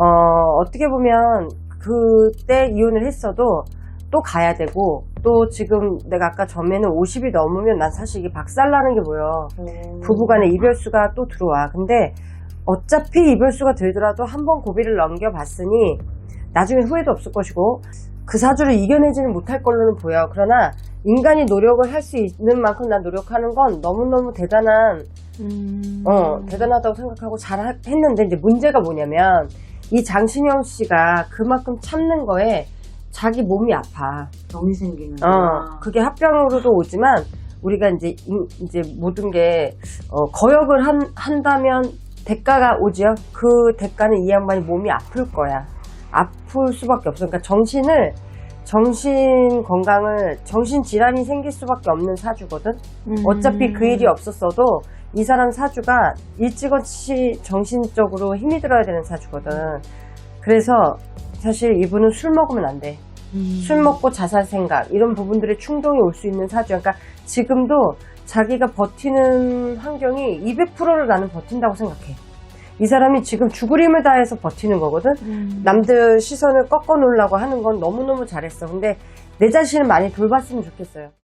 어, 어떻게 보면 그때 이혼을 했어도 또 가야 되고 또 지금 내가 아까 전에는 50이 넘으면 난 사실 이게 박살나는 게 보여. 부부간의 이별수가 또 들어와. 근데 어차피 이별수가 들더라도 한 번 고비를 넘겨봤으니 나중에 후회도 없을 것이고 그 사주를 이겨내지는 못할 걸로는 보여. 그러나 인간이 노력을 할 수 있는 만큼 난 노력하는 건 너무너무 대단한 음. 어, 대단하다고 생각하고 잘 하- 했는데 이제 문제가 뭐냐면 이 장신영 씨가 그만큼 참는 거에 자기 몸이 아파. 병이 생기는. 어, 그게 합병으로도 오지만 우리가 이제 인- 이제 모든 게 어, 거역을 한, 한다면 대가가 오지요. 그 대가는 이 양반이 몸이 아플 거야. 아플 수밖에 없어. 그러니까 정신을 정신 건강을 정신 질환이 생길 수밖에 없는 사주거든. 음. 어차피 그 일이 없었어도 이 사람 사주가 일찌감치 정신적으로 힘이 들어야 되는 사주거든. 그래서 사실 이분은 술 먹으면 안 돼. 음. 술 먹고 자살 생각 이런 부분들의 충동이 올 수 있는 사주. 그러니까 지금도 자기가 버티는 환경이 200%를 나는 버틴다고 생각해. 이 사람이 지금 죽을 힘을 다해서 버티는 거거든. 음. 남들 시선을 꺾어 놓으려고 하는 건 너무너무 잘했어. 근데 내 자신을 많이 돌봤으면 좋겠어요.